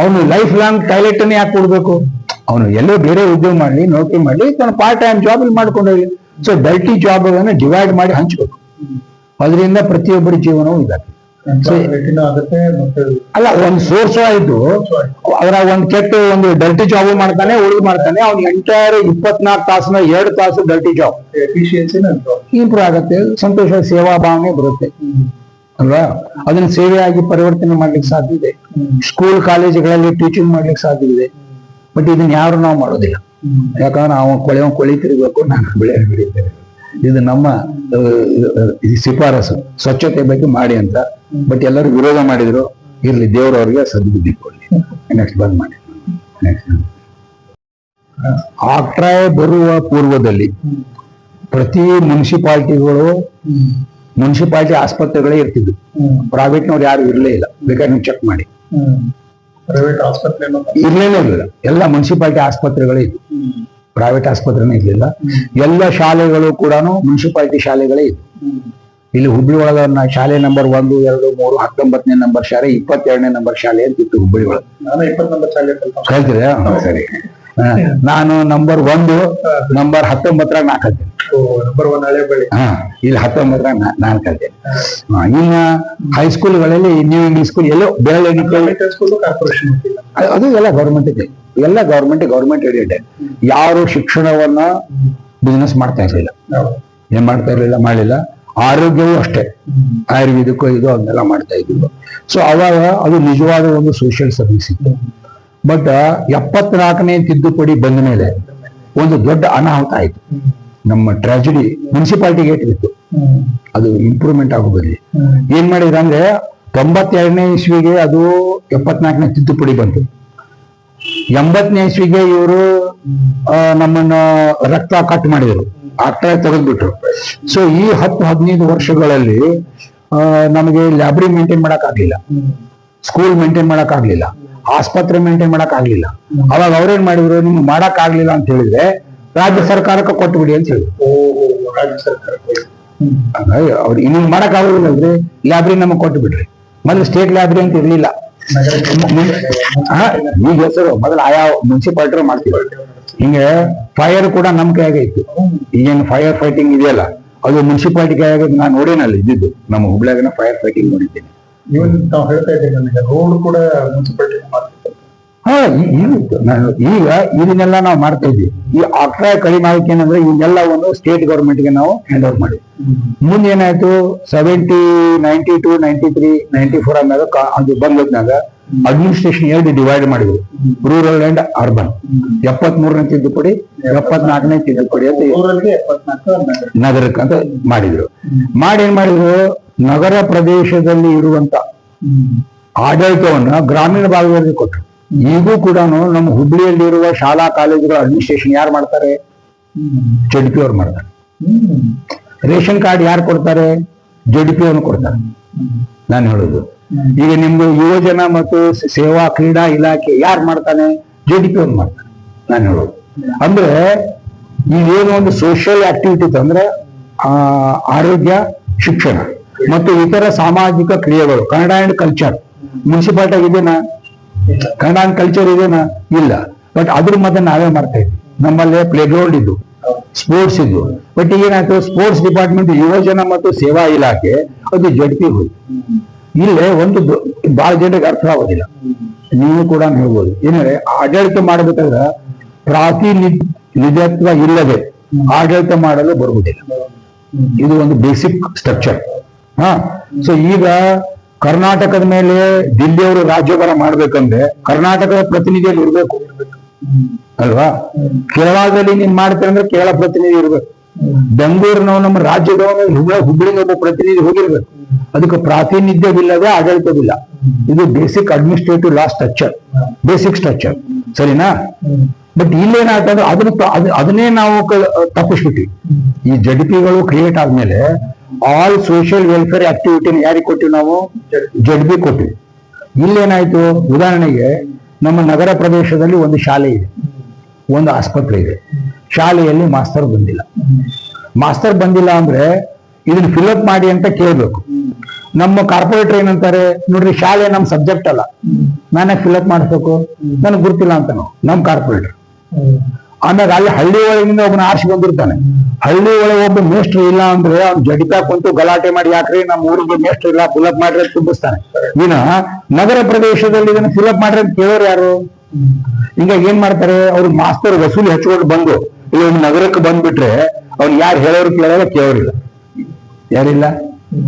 ಅವನು ಲೈಫ್ ಲಾಂಗ್ ಟಾಯ್ಲೆಟ್ ಅನ್ನೇ ಯಾಕೆ ಕೊಡ್ಬೇಕು? ಅವನು ಎಲ್ಲೋ ಬೇರೆ ಉದ್ಯೋಗ ಮಾಡ್ಲಿ, ನೌಕರಿ ಮಾಡ್ಲಿ, ತನ್ನ ಪಾರ್ಟ್ ಟೈಮ್ ಜಾಬ್ ಅಲ್ಲಿ ಮಾಡ್ಕೊಂಡೋಗಿ ಸೊ ಡಲ್ಟಿ ಜಾಬ್ ಡಿವೈಡ್ ಮಾಡಿ ಹಂಚ್ಬೇಕು. ಅದರಿಂದ ಪ್ರತಿಯೊಬ್ಬರ ಜೀವನವೂ ಇದಾಗ್ತದೆ. ಅಲ್ಲ ಒಂದು ಸೋರ್ಸ್ ಆಯ್ತು. ಅದರ ಒಂದು ಕೆಟ್ಟ ಒಂದು ಡಲ್ಟಿ ಜಾಬ್ ಮಾಡ್ತಾನೆ ಉಳಿದು ಮಾಡ್ತಾನೆ ಅವ್ನ್ ಎಂಟೈರ್ ಇಪ್ಪತ್ನಾಲ್ಕು ತಾಸಿನ ಎರಡು ತಾಸು ಡಲ್ಟಿ ಜಾಬ್ ಇಂಪ್ರೂವ್ ಆಗುತ್ತೆ ಸಂತೋಷ ಸೇವಾ ಭಾವನೆ ಬರುತ್ತೆ. ಅಲ್ವಾ? ಅದನ್ನ ಸೇವೆಯಾಗಿ ಪರಿವರ್ತನೆ ಮಾಡ್ಲಿಕ್ಕೆ ಸಾಧ್ಯ ಇದೆ. ಸ್ಕೂಲ್ ಕಾಲೇಜುಗಳಲ್ಲಿ ಟೀಚಿಂಗ್ ಮಾಡ್ಲಿಕ್ಕೆ ಸಾಧ್ಯ ಇದೆ. ಬಟ್ ಇದನ್ನ ಯಾರು ನಾವು ಮಾಡೋದಿಲ್ಲ. ಯಾಕಂದ್ರೆ ಅವನು ಕೊಳಿ ತಿರ್ಬೇಕು ನಾನು ಬೆಳೆ ಬೆಳೀತೇನೆ ಇದು ನಮ್ಮ ಈ ಶಿಫಾರಸು. ಸ್ವಚ್ಛತೆ ಬಗ್ಗೆ ಮಾಡಿ ಅಂತ. ಬಟ್ ಎಲ್ಲರೂ ವಿರೋಧ ಮಾಡಿದ್ರು. ಇರ್ಲಿ ದೇವರು ಅವ್ರಿಗೆ ಸದ್ಬುದ್ಧಿ ಕೊಡ್ಲಿ. ನೆಕ್ಸ್ಟ್ ಬಂದ್ ಮಾಡಿ. ನೆಕ್ಸ್ಟ್ ಬರುವ ಪೂರ್ವದಲ್ಲಿ ಪ್ರತಿ ಮುನ್ಸಿಪಾಲ್ಟಿಗಳು ಮುನ್ಸಿಪಾಲ್ಟಿ ಆಸ್ಪತ್ರೆಗಳೇ ಇರ್ತಿದ್ವು. ಪ್ರೈವೇಟ್ನವ್ರು ಯಾರು ಇರ್ಲೇ ಇಲ್ಲ. ಬೇಕಾದ್ರೆ ನೀವು ಚೆಕ್ ಮಾಡಿ. ಪ್ರೈವೇಟ್ ಆಸ್ಪತ್ರೆ ಇರಲೇ ಇರಲಿಲ್ಲ. ಎಲ್ಲ ಮುನ್ಸಿಪಾಲ್ಟಿ ಆಸ್ಪತ್ರೆಗಳೇ ಇದ್ವು. ಪ್ರೈವೇಟ್ ಆಸ್ಪತ್ರೆನೇ ಇರ್ಲಿಲ್ಲ. ಎಲ್ಲ ಶಾಲೆಗಳು ಕೂಡ ಮುನ್ಸಿಪಾಲಿಟಿ ಶಾಲೆಗಳೇ ಇತ್ತು ಇಲ್ಲಿ ಹುಬ್ಳಿ ಒಳಗ ಶಾಲೆ ನಂಬರ್ ಒಂದು ಎರಡು ಮೂರು ಹತ್ತೊಂಬತ್ತನೇ ನಂಬರ್ ಶಾಲೆ ಇಪ್ಪತ್ತೆರಡನೇ ನಂಬರ್ ಶಾಲೆ ಅಂತ ಇತ್ತು ಹುಬ್ಬಳ್ಳಿ ಒಳಗೆ ಕಲ್ತ ಕಲ್ತಿದೆ ಸರಿ. ನಾನು ನಂಬರ್ ಒಂದು ನಂಬರ್ ಹತ್ತೊಂಬತ್ತರಾಗ ನಾ ಕಲ್ತೆ ಬಳಿ. ಹಾ ಇಲ್ಲಿ ಹತ್ತೊಂಬತ್ತರಾಗ ನಾನು ಕಲ್ತೇನೆ ಹಾ, ಇನ್ನ ಹೈಸ್ಕೂಲ್ಗಳಲ್ಲಿ ನ್ಯೂ ಇಂಗ್ಲಿಷ್ ಸ್ಕೂಲ್ ಎಲ್ಲೋ ಹೋಗಿಲ್ಲ ಅದು ಎಲ್ಲ ಗೌರ್ಮೆಂಟ್ ಇದೆ. ಎಲ್ಲ ಗೌರ್ಮೆಂಟ್ ಗೌರ್ಮೆಂಟ್ ಏರಿಯಾ ಯಾರು ಶಿಕ್ಷಣವನ್ನ ಬಿಸ್ನೆಸ್ ಮಾಡ್ತಾ ಇರಲಿಲ್ಲ. ಏನ್ ಮಾಡ್ತಾ ಇರಲಿಲ್ಲ, ಮಾಡಲಿಲ್ಲ. ಆರೋಗ್ಯವೂ ಅಷ್ಟೇ. ಆಯುರ್ವೇದಕ್ಕೂ ಇದು ಅದನ್ನೆಲ್ಲ ಮಾಡ್ತಾ ಇದ್ರು ಸೊ ಅವಾಗ ಅದು ನಿಜವಾದ ಒಂದು ಸೋಷಿಯಲ್ ಸರ್ವಿಸ್ ಇತ್ತು. ಬಟ್ ಎಪ್ಪತ್ನಾಲ್ಕನೇ ತಿದ್ದುಪಡಿ ಬಂದ ಮೇಲೆ ಒಂದು ದೊಡ್ಡ ಅನಾಹುತ ಆಯ್ತು. ನಮ್ಮ ಟ್ರಾಜಿಡಿ ಮುನ್ಸಿಪಾಲಿಟಿ ಗೇಟ್ ಇತ್ತು ಅದು ಇಂಪ್ರೂವ್ಮೆಂಟ್ ಆಗೋ ಬದಲಿ. ಏನ್ ಮಾಡಿದ್ರೆ ಅಂದ್ರೆ ತೊಂಬತ್ತೆರಡನೇ ಇಸ್ವಿಗೆ ಅದು ಎಪ್ಪತ್ನಾಲ್ಕನೇ ತಿದ್ದುಪಡಿ ಬಂತು. ಎಂಬತ್ತನೇ ಇಸ್ವಿಗೆ ಇವರು ನಮ್ಮನ್ನ ರಕ್ತ ಕಟ್ ಮಾಡಿದ್ರು. ಆಕ್ಟ ತೆಗೆದ್ಬಿಟ್ರು. ಸೊ ಈ ಹತ್ತು ಹದಿನೈದು ವರ್ಷಗಳಲ್ಲಿ ನಮಗೆ ಲ್ಯಾಬ್ರಿ ಮೇಂಟೈನ್ ಮಾಡಕ್ ಆಗ್ಲಿಲ್ಲ ಸ್ಕೂಲ್ ಮೇಂಟೈನ್ ಮಾಡಕ್ ಆಗ್ಲಿಲ್ಲ ಆಸ್ಪತ್ರೆ ಮೇಂಟೈನ್ ಮಾಡಕ್ ಆಗ್ಲಿಲ್ಲ ಅವಾಗ ಅವ್ರೇನ್ ಮಾಡಿದ್ರು ನಿಮ್ಗೆ ಮಾಡಕ್ ಆಗ್ಲಿಲ್ಲ ಅಂತ ಹೇಳಿದ್ರೆ ರಾಜ್ಯ ಸರ್ಕಾರಕ್ಕೆ ಕೊಟ್ಬಿಡಿ ಅಂತ ಹೇಳಿದ್ರು. ಅವ್ರು ಇನ್ನು ಮಾಡಕ್ ಆಗ್ಲಿಲ್ಲ ಅಂದ್ರೆ ಲ್ಯಾಬ್ರಿ ನಮಗ್ ಕೊಟ್ಟು ಬಿಡ್ರಿ ಮೊದಲು ಸ್ಟೇಟ್ ಲ್ಯಾಬ್ರಿ ಅಂತ ಇರ್ಲಿಲ್ಲ. ಈಗ ಹೆಸರು, ಮೊದಲು ಆಯಾ ಮುನ್ಸಿಪಾಲ್ಟಿ ಮಾಡ್ತೀವಿ ಹಿಂಗೆ ಫೈರ್ ಕೂಡ ನಮ್ ಕೈಯಾಗ ಇತ್ತು. ಈಗೇನು ಫೈರ್ ಫೈಟಿಂಗ್ ಇದೆಯಲ್ಲ, ಅದು ಮುನ್ಸಿಪಾಲ್ಟಿ ಕೈಯಾಗ ನಾನು ನೋಡೇನಲ್ಲ ಇದ್ದಿದ್ದು. ನಮ್ಮ ಹುಬ್ಳ್ಯಾಗನ ಫೈರ್ ಫೈಟಿಂಗ್ ನೋಡಿದ್ದೇನೆ. ಇವನ್ ನಾವು ಹೇಳ್ತಾ ಇದ್ದೀವಿ ನನಗೆ. ರೋಡ್ ಕೂಡ ಮುನ್ಸಿಪಾಲ್ಟಿ ಈಗ ಇದನ್ನೆಲ್ಲ ನಾವು ಮಾಡ್ತಾ ಇದ್ವಿ ಈ ಅಕ್ರಾಯ ಕಡಿಮೆ ಆಗಕ್ಕೆ ಏನಂದ್ರೆ ಇವನ್ನೆಲ್ಲ ಒಂದು ಸ್ಟೇಟ್ ಗೌರ್ಮೆಂಟ್ಗೆ ನಾವು ಹ್ಯಾಂಡ್ ಓವರ್ ಮಾಡಿ ಮುಂದೆ ಏನಾಯ್ತು? Seventy ninety two ninety three ninety four ಆದ್ಮೇಲೆ ಅದು ಬಂದಾಗ ಅಡ್ಮಿನಿಸ್ಟ್ರೇಷನ್ ಎರಡು ಡಿವೈಡ್ ಮಾಡಿದ್ರು. ರೂರಲ್ ಅಂಡ್ ಅರ್ಬನ್ ಎಪ್ಪತ್ ಮೂರನೇ ತಿದ್ದುಪಡಿ ಎಪ್ಪತ್ನಾಲ್ಕನೇ ತಿದ್ದುಪಡಿ ಅಂತ ನಗರಕ್ಕೆ ಅಂತ ಮಾಡಿದ್ರು. ಮಾಡಿ ಏನ್ ಮಾಡಿದ್ರು? ನಗರ ಪ್ರದೇಶದಲ್ಲಿ ಇರುವಂತ ಆಡಳಿತವನ್ನ ಗ್ರಾಮೀಣ ಭಾಗದಲ್ಲಿ ಕೊಟ್ಟರು. ಈಗೂ ಕೂಡ ನಮ್ಮ ಹುಬ್ಳಿಯಲ್ಲಿರುವ ಶಾಲಾ ಕಾಲೇಜುಗಳ ಅಡ್ಮಿನಿಸ್ಟ್ರೇಷನ್ ಯಾರು ಮಾಡ್ತಾರೆ? ಜಡ್ಪಿ ಅವ್ರು ಮಾಡ್ತಾರೆ. ರೇಷನ್ ಕಾರ್ಡ್ ಯಾರು ಕೊಡ್ತಾರೆ? ಜಡ್ಪಿ ಅವ್ರು ಕೊಡ್ತಾರೆ. ನಾನು ಹೇಳೋದು. ಈಗ ನಿಮ್ದು ಯುವಜನ ಮತ್ತು ಸೇವಾ ಕ್ರೀಡಾ ಇಲಾಖೆ ಯಾರು ಮಾಡ್ತಾನೆ? ಜೆಡಿಪಿ ಅವ್ರು ಮಾಡ್ತಾನೆ ನಾನು ಹೇಳೋದು. ಅಂದ್ರೆ ಈಗೇನು ಒಂದು ಸೋಷಿಯಲ್ ಆಕ್ಟಿವಿಟಿ ಅಂದ್ರೆ ಆರೋಗ್ಯ, ಶಿಕ್ಷಣ ಮತ್ತು ಇತರ ಸಾಮಾಜಿಕ ಕ್ರಿಯೆಗಳು, ಕನ್ನಡ ಅಂಡ್ ಕಲ್ಚರ್ ಮುನ್ಸಿಪಾಲ್ಟಿ ಇದೆನಾ ಕನ್ನಡ ಕಲ್ಚರ್ ಇದೇನಾ? ಇಲ್ಲ. ಬಟ್ ಅದ್ರ ಮಧ್ಯ ನಾವೇ ಮಾಡ್ತಾ ಇದ್ವಿ. ನಮ್ಮಲ್ಲೇ ಪ್ಲೇ ಗ್ರೌಂಡ್ ಇದ್ದು ಸ್ಪೋರ್ಟ್ಸ್ ಇದ್ದು. ಬಟ್ ಏನಾಯ್ತು ಸ್ಪೋರ್ಟ್ಸ್ ಡಿಪಾರ್ಟ್ಮೆಂಟ್ ಯುವಜನ ಮತ್ತು ಸೇವಾ ಇಲಾಖೆ, ಅದು ಜಡ್ಪಿ ಹೋಯ್ತು. ಇಲ್ಲೇ ಒಂದು ಬಹಳ ಜನರಿಗೆ ಅರ್ಥ ಆಗೋದಿಲ್ಲ. ನೀವು ಕೂಡ ಹೇಳ್ಬೋದು. ಏನಂದ್ರೆ, ಆಡಳಿತ ಮಾಡಬೇಕಾದ್ರೆ ಪ್ರಾತಿನಿಧ್ಯತ್ವ ಇಲ್ಲದೆ ಆಡಳಿತ ಮಾಡಲು ಬರುವುದಿಲ್ಲ. ಇದು ಒಂದು ಬೇಸಿಕ್ ಸ್ಟ್ರಕ್ಚರ್ ಹಾ? ಸೊ ಈಗ ಕರ್ನಾಟಕದ ಮೇಲೆ ದಿಲ್ಲಿಯವರು ರಾಜ್ಯಭಾರ ಮಾಡ್ಬೇಕಂದ್ರೆ ಕರ್ನಾಟಕದ ಪ್ರತಿನಿಧಿಯಲ್ಲಿ ಇರ್ಬೇಕು. ಅಲ್ವಾ? ಕೇರಳದಲ್ಲಿ ನೀನ್ ಮಾಡ್ತೀರ ಅಂದ್ರೆ ಕೇರಳ ಪ್ರತಿನಿಧಿ ಇರ್ಬೇಕು. ಬೆಂಗಳೂರಿನವ್ ನಮ್ಮ ರಾಜ್ಯದವನು ಹುಬ್ಬಳ್ಳಿ ಒಬ್ಬ ಪ್ರತಿನಿಧಿ ಹೋಗಿರ್ಬೇಕು. ಅದಕ್ಕೆ ಪ್ರಾತಿನಿಧ್ಯವಿಲ್ಲದೆ ಆಡಳಿತವಿಲ್ಲ. ಇದು basic administrative law structure basic structure ಸರಿನಾ? ಬಟ್ ಇಲ್ಲೇನಾಗ್ತಂದ್ರೆ ಅದನ್ನ ಅದನ್ನೇ ನಾವು ತಪ್ಪಿಸ್ಬಿಟ್ವಿ. ಈ ಜಡಿಪಿಗಳು ಕ್ರಿಯೇಟ್ ಆದ್ಮೇಲೆ ಆಲ್ ಸೋಷಿಯಲ್ ವೆಲ್ಫೇರ್ ಆಕ್ಟಿವಿಟಿನ ಯಾರಿಗೆ ಕೊಟ್ಟಿವಿ ನಾವು? ಜಡ್ ಬಿ ಕೊಟ್ಟಿವಿ. ಇಲ್ಲೇನಾಯ್ತು? ಉದಾಹರಣೆಗೆ ನಮ್ಮ ನಗರ ಪ್ರದೇಶದಲ್ಲಿ ಒಂದು ಶಾಲೆ ಇದೆ. ಒಂದು ಆಸ್ಪತ್ರೆ ಇದೆ. ಶಾಲೆಯಲ್ಲಿ ಮಾಸ್ತರ್ ಬಂದಿಲ್ಲ. ಮಾಸ್ತರ್ ಬಂದಿಲ್ಲ ಅಂದ್ರೆ ಇದನ್ನ ಫಿಲ್ಅಪ್ ಮಾಡಿ ಅಂತ ಕೇಳಬೇಕು. ನಮ್ಮ ಕಾರ್ಪೊರೇಟರ್ ಏನಂತಾರೆ? ನೋಡ್ರಿ, ಶಾಲೆ ನಮ್ ಸಬ್ಜೆಕ್ಟ್ ಅಲ್ಲ. ನಾನೇ ಫಿಲ್ಅಪ್ ಮಾಡಿಸ್ಬೇಕು. ನನಗೆ ಗೊತ್ತಿಲ್ಲ ಅಂತ ನಾವು. ನಮ್ ಕಾರ್ಪೊರೇಟರ್ ಆಮೇಲೆ ಅಲ್ಲಿ ಹಳ್ಳಿ ಒಳಗಿಂದ ಒಬ್ಬನ ಆರ್ಸಿ ಬಂದಿರ್ತಾನೆ. ಹಳ್ಳಿ ಒಳಗೆ ಒಬ್ಬ ಮೇಷ್ಟ್ರು ಇಲ್ಲ ಅಂದ್ರೆ ಅವ್ನು ಜಡಿತಾ ಕುಂತು ಗಲಾಟೆ ಮಾಡಿ ಯಾಕ್ರಿ ನಮ್ಮ ಊರಿಗೆ ಮೇಸ್ಟ್ರು ಇಲ್ಲ ಫಿಲಪ್ ಮಾಡ್ರಿ ಅಂತ ತುಂಬಿಸ್ತಾನೆ ಇನ್ನ ನಗರ ಪ್ರದೇಶದಲ್ಲಿ ಇದನ್ನ ಫಿಲಪ್ ಮಾಡ್ರಿ ಅಂತ ಕೇಳೋರು ಯಾರು? ಈಗ ಏನ್ ಮಾಡ್ತಾರೆ? ಅವ್ರ ಮಾಸ್ತರ್ ವಸೂಲಿ ಹಚ್ಕೊಂಡು ಬಂದು, ಇಲ್ಲಿ ಒಂದು ನಗರಕ್ಕೆ ಬಂದ್ಬಿಟ್ರೆ ಅವ್ನು ಯಾರು ಹೇಳೋರು ಕೇಳೋರು ಕೇಳೋರಿಲ್ಲ. ಯಾರಿಲ್ಲ?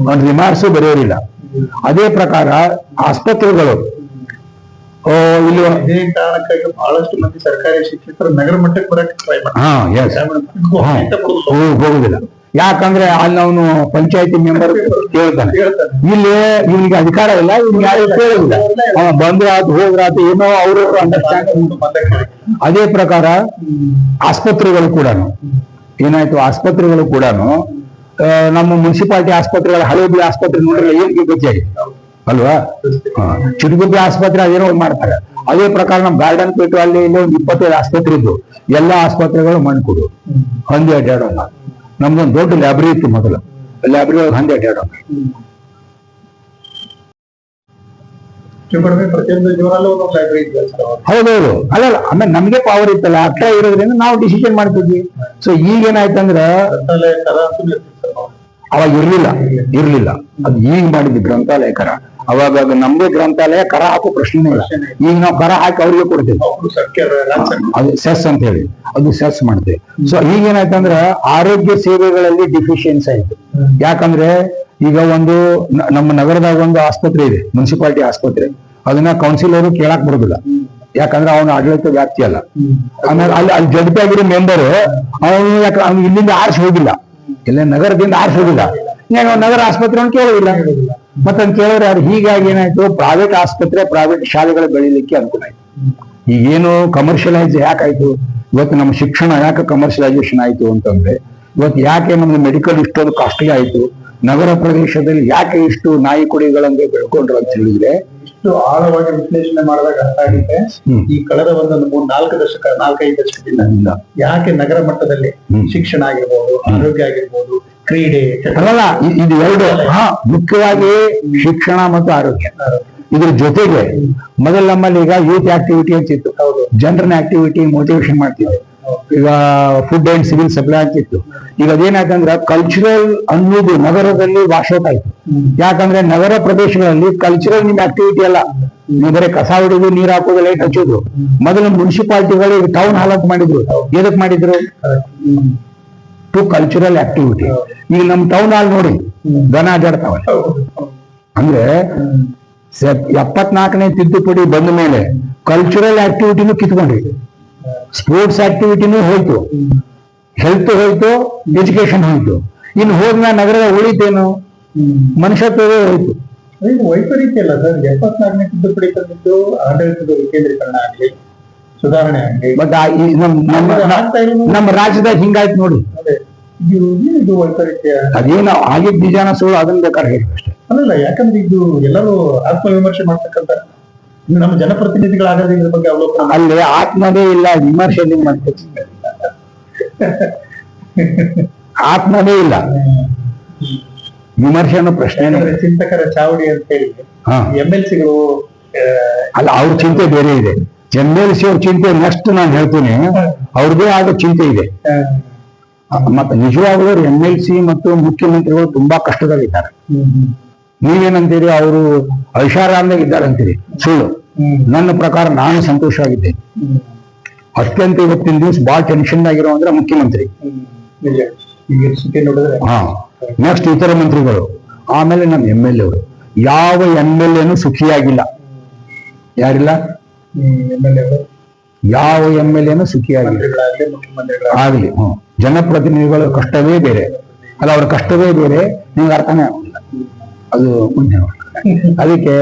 ಅವ್ನ ರಿಮಾರ್ಕ್ಸು ಬರೆಯೋರಿಲ್ಲ. ಅದೇ ಪ್ರಕಾರ ಆಸ್ಪತ್ರೆಗಳು ಇಲ್ಲಿ ಇದೇ ಕಾರಣಕ್ಕಾಗಿ ಬಹಳಷ್ಟು ಮಂದಿ ಸರ್ಕಾರಿ ಶಿಕ್ಷಕರು ನಗರ ಮಟ್ಟಕ್ಕೆ ಬರಕ್ಕೆ ಟ್ರೈ. ಹೋಗುದಿಲ್ಲ. ಯಾಕಂದ್ರೆ ಅಲ್ಲಿ ಅವನು ಪಂಚಾಯತಿ ಮೆಂಬರ್ ಕೇಳ್ತಾನೆ. ಇಲ್ಲಿ ಇವನಿಗೆ ಅಧಿಕಾರ ಇಲ್ಲ ಇವ್ನಿಗೆ ಯಾರು ಕೇಳೋದಿಲ್ಲ. ಅವ ಬಂದ್ರಾತು ಆತು ಹೋದ್ರಾತು ಏನೋ ಅವ್ರ ಅಂಡರ್ಸ್ಟ್ಯಾಂಡಿಂಗ್. ಅದೇ ಪ್ರಕಾರ ಆಸ್ಪತ್ರೆಗಳು ಕೂಡ ಏನಾಯ್ತು ಆಸ್ಪತ್ರೆಗಳು ಕೂಡ ನಮ್ಮ ಮುನ್ಸಿಪಾಲಿಟಿ ಆಸ್ಪತ್ರೆಗಳ ಹಳೆ ಆಸ್ಪತ್ರೆ ನೋಡಿದ್ರೆ ಏನ್ ಗತಿಯಾಗಿದೆ ಅಲ್ವಾ? ಹಾ. ಆಸ್ಪತ್ರೆ ಅದೇನೋ ಒಂದು ಮಾಡ್ತಾರೆ. ಅದೇ ಪ್ರಕಾರ ನಮ್ ಗಾರ್ಡನ್ ಬಿಟ್ಟು ಅಲ್ಲಿ ಇಲ್ಲಿ ಒಂದು ಇಪ್ಪತ್ತೈದು ಆಸ್ಪತ್ರೆ ಇದ್ದು ಎಲ್ಲಾ ಆಸ್ಪತ್ರೆಗಳು ಮಣ್ಣು ಕೊಡು ಹಂದಿ ಅಡ್ಡಾಡೋಣ ನಮ್ದೊಂದು ದೊಡ್ಡ ಲ್ಯಾಬ್ರರಿ ಇತ್ತು ಮೊದಲು. ಲ್ಯಾಬ್ರರಿ ಒಳಗೆ ಹಂದಿ ಅಡ್ಡಾಡೋಣ. ಹೌದೌದು. ಅಲ್ಲಲ್ಲ ಆಮೇಲೆ ನಮ್ಗೆ ಪವರ್ ಇತ್ತಲ್ಲ. ಅರ್ಥ ಇರೋದ್ರಿಂದ ನಾವು ಡಿಸಿಷನ್ ಮಾಡ್ತಿದ್ವಿ. ಸೊ ಈಗ ಏನಾಯ್ತಂದ್ರೆ ಅವಾಗ. ಇರ್ಲಿಲ್ಲ. ಇರ್ಲಿಲ್ಲ. ಅದು ಈಗ ಮಾಡಿದ್ವಿ ಗ್ರಂಥಾಲಯ ಕರ. ಅವಾಗ ನಮ್ದೇ ಗ್ರಂಥಾಲಯ ಕರ ಹಾಕೋ ಪ್ರಶ್ನೆ ಇಲ್ಲ. ಈಗ ನಾವು ಕರ ಹಾಕಿ ಅವ್ರಿಗೆ ಕೊಡ್ತೇವೆ. ಅದು ಸೆಸ್ ಅಂತ ಹೇಳಿ. ಅದು ಸೆಸ್ ಮಾಡ್ತೇವೆ. ಸೊ ಈಗ ಏನಾಯ್ತಂದ್ರೆ ಆರೋಗ್ಯ ಸೇವೆಗಳಲ್ಲಿ ಡಿಫಿಶಿಯನ್ಸಿ ಆಯ್ತು. ಯಾಕಂದ್ರೆ ಈಗ ಒಂದು ನಮ್ಮ ನಗರದಾಗ ಒಂದು ಆಸ್ಪತ್ರೆ ಇದೆ ಮುನ್ಸಿಪಾಲಿಟಿ ಆಸ್ಪತ್ರೆ. ಅದನ್ನ ಕೌನ್ಸಿಲ್ ಅವರು ಕೇಳಕ್ ಬರುದಿಲ್ಲ. ಯಾಕಂದ್ರೆ ಅವನ ಆಡಳಿತ ವ್ಯಾಪ್ತಿ ಅಲ್ಲ. ಆಮೇಲೆ ಅಲ್ಲಿ ಅಲ್ಲಿ ಜಡ್ಪಾಗಿರೋ ಮೆಂಬರ್ ಅವನು ಯಾಕೆ ಅವ್ನು ಇಲ್ಲಿಂದ ಆರ್ಸ್ ಹೋಗಿಲ್ಲ. ಇಲ್ಲ ನಗರದಿಂದ ಆರ್ಸ್ ಹೋಗಿಲ್ಲ. ನಗರ ಆಸ್ಪತ್ರೆ ಕೇಳೋದಿಲ್ಲ. ಮತ್ತೆ ಕೇಳೋರು ಯಾರು ಹೀಗಾಗಿ ಏನಾಯ್ತು? ಪ್ರೈವೇಟ್ ಆಸ್ಪತ್ರೆ ಪ್ರೈವೇಟ್ ಶಾಲೆಗಳು ಬೆಳಿಲಿಕ್ಕೆ ಅನುಕೂಲ ಆಯ್ತು. ಈಗೇನು ಕಮರ್ಷಿಯಲೈಸ್ ಯಾಕಾಯ್ತು? ಇವತ್ತು ನಮ್ಮ ಶಿಕ್ಷಣ ಯಾಕೆ ಕಮರ್ಷಿಯಲೈಸೇಷನ್ ಆಯ್ತು ಅಂತಂದ್ರೆ ಇವತ್ತು ಯಾಕೆ ನಮ್ದು ಮೆಡಿಕಲ್ ಇಷ್ಟೊಂದು ಕಾಸ್ಟ್ಲಿ ಆಯ್ತು? ನಗರ ಪ್ರದೇಶದಲ್ಲಿ ಯಾಕೆ ಇಷ್ಟು ನಾಯಿ ಕುಡಿಗಳಂಗೆ ಬೆಳ್ಕೊಂಡ್ರು ಅಂತ ಹೇಳಿದ್ರೆ ಇಷ್ಟು ಆಳವಾಗಿ ವಿಶ್ಲೇಷಣೆ ಮಾಡಿದಾಗ ಅರ್ಥ ಆಗಿದೆ ಈ ಕಳೆದ ಒಂದೊಂದು ಮೂರ್ ನಾಲ್ಕು ದಶಕ ನಾಲ್ಕೈದು ದಶಕದಿಂದ. ಯಾಕೆ ನಗರ ಮಟ್ಟದಲ್ಲಿ ಶಿಕ್ಷಣ ಆಗಿರ್ಬೋದು ಆರೋಗ್ಯ ಆಗಿರ್ಬೋದು ಕ್ರೀಡೆ. ಅಲ್ಲ ಇದು ಎರಡು. ಮುಖ್ಯವಾಗಿ ಶಿಕ್ಷಣ ಮತ್ತು ಆರೋಗ್ಯ. ಇದ್ರ ಜೊತೆಗೆ ಮೊದಲು ನಮ್ಮಲ್ಲಿ ಈಗ ಯೂತ್ ಆಕ್ಟಿವಿಟಿ ಅಂತ ಇತ್ತು ಜನರನ್ನ ಆಕ್ಟಿವಿಟಿ ಮೋಟಿವೇಶನ್ ಮಾಡ್ತಿದ್ದೆ ಈಗ ಫುಡ್ ಅಂಡ್ ಸಿವಿಲ್ ಸಪ್ಲೈ ಅಂತಿತ್ತು. ಈಗ ಅದೇನಾಯ್ತಂದ್ರೆ ಕಲ್ಚರಲ್ ಅನ್ನೋದು ನಗರದಲ್ಲಿ ವಾಶೌಟ್ ಆಯ್ತು. ಯಾಕಂದ್ರೆ ನಗರ ಪ್ರದೇಶಗಳಲ್ಲಿ ಕಲ್ಚರಲ್ ನಿಮ್ ಆಕ್ಟಿವಿಟಿ ಅಲ್ಲ. ನೀವು ಬರೀ ಕಸ ಹೊಡೆದು ನೀರ್ ಹಾಕೋದು ಲೈಟ್ ಹಚ್ಚೋದು. ಮೊದಲು ಮುನ್ಸಿಪಾಲಿಟಿಗಳು ಟೌನ್ ಹಾಲ್ ಅಂತ ಮಾಡಿದ್ರು. ಎದಕ್ ಮಾಡಿದ್ರು? ಟು ಕಲ್ಚರಲ್ ಆಕ್ಟಿವಿಟಿ ಈಗ ನಮ್ ಟೌನ್ ಹಾಲ್ ನೋಡಿ, ದನ ಅಡ್ಡಾಡ್ತಾವ ಅಂದ್ರೆ ಎಪ್ಪತ್ನಾಲ್ಕನೇ ತಿದ್ದುಪಡಿ ಬಂದ ಮೇಲೆ ಕಲ್ಚರಲ್ ಆಕ್ಟಿವಿಟಿನೂ ಕಿತ್ಕೊಂಡ್ರಿ. ಸ್ಪೋರ್ಟ್ಸ್ ಆಕ್ಟಿವಿಟಿನೂ ಹೋಯ್ತು. ಹೆಲ್ತ್ ಹೋಯ್ತು ಎಜುಕೇಶನ್ ಹೋಯ್ತು. ಇನ್ನು ಹೋದ್ಮೇಲೆ ನಗರದ ಉಳಿತೇನು? ಮನುಷ್ಯ ಹೋಯ್ತು. ವೈಪರೀತ್ಯ ಅಲ್ಲ ಸರ್? ಎಪ್ಪತ್ನಾಲ್ಕನೇ ತಿದ್ದುಪಡಿ ತಂದಿದ್ದು ಆಡಳಿತದ ವಿಕೇಂದ್ರೀಕರಣ ಆಗಲಿ ಸುಧಾರಣೆ ಬಟ್ ನಮ್ಮ ರಾಜ್ಯದಾಗ ಹಿಂಗಾಯ್ತು ನೋಡಿ. ಅದೇ ಇದು ವೈಪರೀತ್ಯ ಅದೇನು ಆಗಿದ್ದ ನಿಜಾನ ಸುಳ್ಳು ಅದನ್ನ ಬೇಕಾದ್ರೆ ಹೇಳಿ ಅಷ್ಟೇ. ಅಲ್ಲಲ್ಲ ಯಾಕಂದ್ರೆ ಇದು ಎಲ್ಲರೂ ಆತ್ಮವಿಮರ್ಶೆ ಮಾಡ್ತಕ್ಕಂಥ ನಮ್ಮ ಜನಪ್ರತಿನಿಧಿಗಳಾಗದೆ ಇದ್ರ ಬಗ್ಗೆ ಅವಲೋಕನ ಅಲ್ಲಿ ಆತ್ಮವೇ ಇಲ್ಲ ವಿಮರ್ಶೆ ಆತ್ಮದೇ ಆತ್ಮವೇ ಇಲ್ಲ ವಿಮರ್ಶೆ ಅನ್ನೋ ಪ್ರಶ್ನೆ ಚಿಂತಕರ ಚಾವಡಿ ಅಂತ ಹೇಳಿ ಎಂ ಎಲ್ ಸಿಗಳು ಅಲ್ಲ ಅವ್ರ ಚಿಂತೆ ಬೇರೆ ಇದೆ. ಎಂ ಎಲ್ ಸಿ ಅವ್ರ ಚಿಂತೆ ನೆಕ್ಸ್ಟ್ ನಾನು ಹೇಳ್ತೀನಿ. ಅವ್ರದೇ ಆದ ಚಿಂತೆ ಇದೆ. ಮತ್ತೆ ನಿಜವಾಗ್ಲೂ ಎಂ ಎಲ್ ಸಿ ಮತ್ತು ಮುಖ್ಯಮಂತ್ರಿಗಳು ತುಂಬಾ ಕಷ್ಟದಲ್ಲಿದ್ದಾರೆ. ನೀವೇನಂತೀರಿ? ಅವರು ಐಷಾರಾಮ್ದಾಗ ಇದ್ದಾರೆ ಅಂತೀರಿ ಸುಳ್ಳು ನನ್ನ ಪ್ರಕಾರ ನಾನು ಸಂತೋಷ ಆಗಿದ್ದೇನೆ ಅತ್ಯಂತ ಇವತ್ತಿನ ದಿವಸ ಬಹಳ ಟೆನ್ಷನ್ ಆಗಿರೋ ಅಂದ್ರೆ ಮುಖ್ಯಮಂತ್ರಿ. ಹಾ. ನೆಕ್ಸ್ಟ್ ಇತರ ಮಂತ್ರಿಗಳು. ಆಮೇಲೆ ನಮ್ಮ ಎಂ ಎಲ್ ಎವರು ಯಾವ ಎಂ ಎಲ್ ಎನು ಸುಖಿಯಾಗಿಲ್ಲ. ಯಾರಿಲ್ಲ? ಎಂ ಎಲ್ ಎ ಯಾವ ಎಂ ಎಲ್ ಎನು ಸುಖಿಯಾಗಿ ಆಗಲಿ ಹ್ಮ್. ಜನಪ್ರತಿನಿಧಿಗಳು ಕಷ್ಟವೇ ಬೇರೆ. ಅಲ್ಲ ಅವ್ರ ಕಷ್ಟವೇ ಬೇರೆ. ನಿಮ್ಗೆ ಅರ್ಥನೇ ಆಗುದಿಲ್ಲ. ಅದು ಮುಂದೆ ಅದಕ್ಕೆ